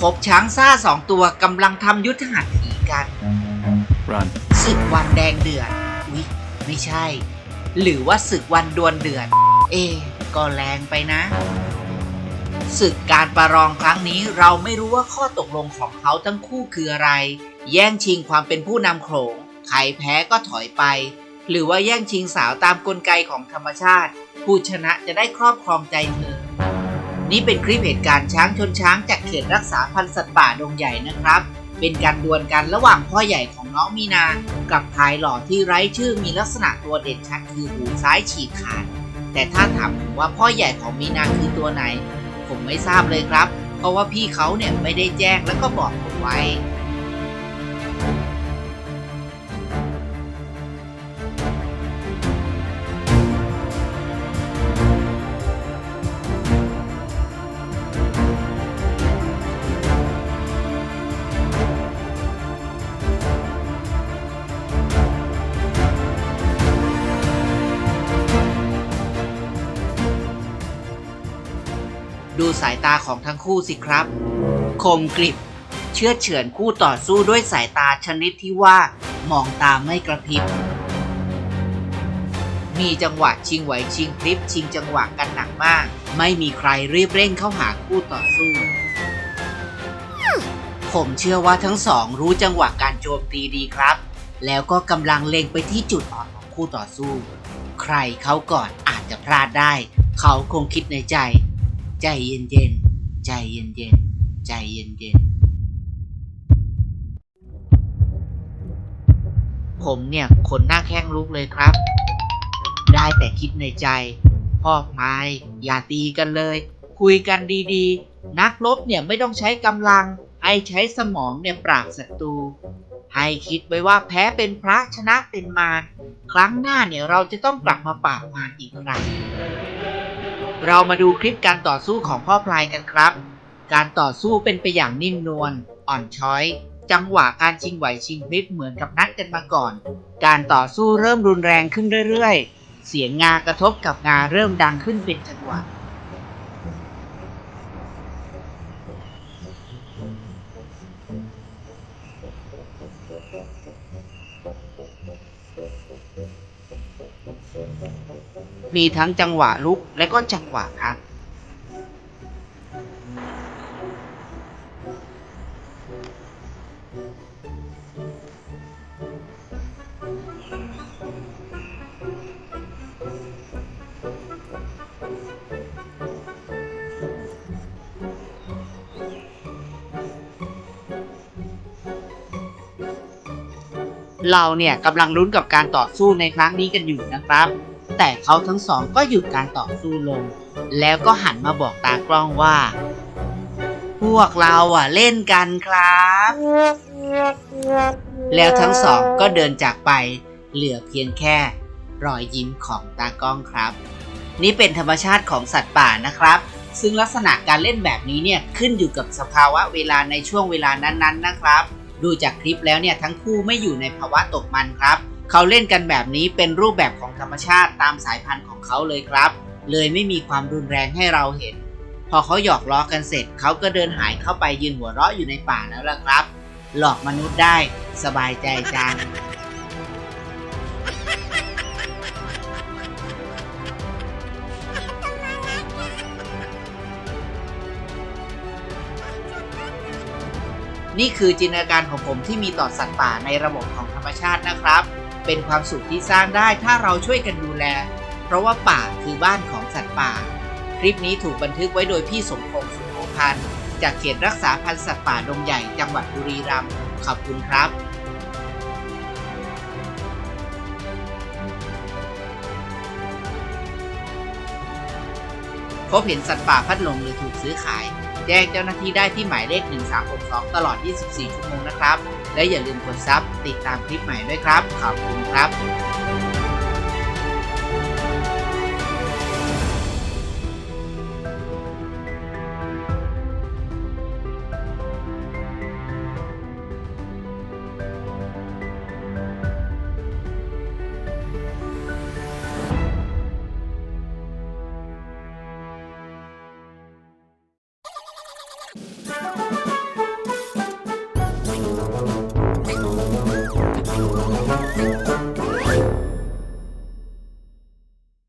พบช้างซ่าสองตัวกำลังทำยุทธหัตถีกัน Run. ศึกวันแดงเดือดอุ๊ยไม่ใช่ หรือว่าศึกวันดวลเดือด เอะก็แรงไปนะ ศึกการประลองครั้งนี้เราไม่รู้ว่าข้อตกลงของเขาทั้งคู่คืออะไร แย่งชิงความเป็นผู้นำโขลงใครแพ้ก็ถอยไป หรือว่าแย่งชิงสาวตามกลไกของธรรมชาติ ผู้ชนะจะได้ครอบครองใจเธอ นี่เป็นคลิปเหตุการณ์ช้างชนช้างจากเขตรักษาพันธุ์สัตว์ป่าดงใหญ่นะครับ เป็นการดวลกันระหว่างพ่อใหญ่ของน้องมีนา กับชายหล่อที่ไร้ชื่อมีลักษณะตัวเด่นชัดคือหูซ้ายฉีกขาด แต่ถ้าถามผมว่าพ่อใหญ่ของมีนาคือตัวไหน ผมไม่ทราบเลยครับ เพราะว่าพี่เขาเนี่ยไม่ได้แจ้งแล้วก็บอกผมไว้ ดูสายตาของทั้งคู่สิครับ คมกริบ เชื่อเฉือนคู่ต่อสู้ด้วยสายตาชนิดที่ว่ามองตาไม่กระพริบ มีจังหวะชิงไหวชิงพริบชิงจังหวะกันหนักมาก ไม่มีใครรีบเร่งเข้าหาคู่ต่อสู้ ผมเชื่อว่าทั้งสองรู้จังหวะการโจมตีดีครับ แล้วก็กำลังเล็งไปที่จุดอ่อนของคู่ต่อสู้ ใครเขาก่อนอาจจะพลาดได้ เขาคงคิดในใจ ใจเย็นเย็นใจเย็นเย็นใจเย็นเย็นผมเนี่ยขนหน้าแข้งลุกเลยครับ ได้แต่คิดในใจ พ่อพายอย่าตีกันเลย คุยกันดีๆ นักรบเนี่ยไม่ต้องใช้กำลังให้ใช้สมองเนี่ยปราบศัตรู ให้คิดไว้ว่าแพ้เป็นพระชนะเป็นมาร ครั้งหน้าเนี่ยเราจะต้องกลับมาปราบมารอีกครั้ง เรามาดูคลิปการต่อสู้ของพ่อพลายกันครับ การต่อสู้เป็นไปอย่างนิ่มนวล อ่อนช้อย จังหวะการชิงไหวชิงพลิบเหมือนกับนัดกันมาก่อน การต่อสู้เริ่มรุนแรงขึ้นเรื่อยๆ เสียงงากระทบกับงาเริ่มดังขึ้นเป็นจังหวะ มีทั้งจังหวะลุกและก็จังหวะพักเราเนี่ยกำลังลุ้นกับการต่อสู้ในครั้งนี้กันอยู่นะครับ แต่เขาทั้งสองก็หยุดการต่อสู้ลง แล้วก็หันมาบอกตากล้องว่า พวกเราอะเล่นกันครับ แล้วทั้งสองก็เดินจากไป เหลือเพียงแค่รอยยิ้มของตากล้องครับ นี่เป็นธรรมชาติของสัตว์ป่านะครับ ซึ่งลักษณะการเล่นแบบนี้เนี่ยขึ้นอยู่กับสภาวะเวลาในช่วงเวลานั้นๆนะครับ ดูจากคลิปแล้วเนี่ยทั้งคู่ไม่อยู่ในภาวะตกมันครับ เขาเล่นกันแบบนี้เป็นรูปแบบของธรรมชาติตามสายพันธุ์ของเขาเลยครับ เลยไม่มีความรุนแรงให้เราเห็น พอเขาหยอกล้อกันเสร็จ เขาก็เดินหายเข้าไปยืนหัวเราะอยู่ในป่าแล้วล่ะครับ หลอกมนุษย์ได้สบายใจจังนี่คือจินตนาการของผมที่มีต่อสัตว์ป่าในระบบของธรรมชาตินะครับ เป็นความสุขที่สร้างได้ถ้าเราช่วยกันดูแล เพราะว่าป่าคือบ้านของสัตว์ป่า คลิปนี้ถูกบันทึกไว้โดยพี่สมพงษ์สุโขพันธ์จากเขตรักษาพันธุ์สัตว์ป่าดงใหญ่จังหวัดบุรีรัมย์ขอบคุณครับพบเห็นสัตว์ป่าพัดหลงหรือถูกซื้อขาย แจ้งเจ้าหน้าที่ได้ที่หมายเลข 1362 ตลอด 24 ชั่วโมงนะครับ และอย่าลืมกดซับติดตามคลิปใหม่ด้วยครับ ขอบคุณครับ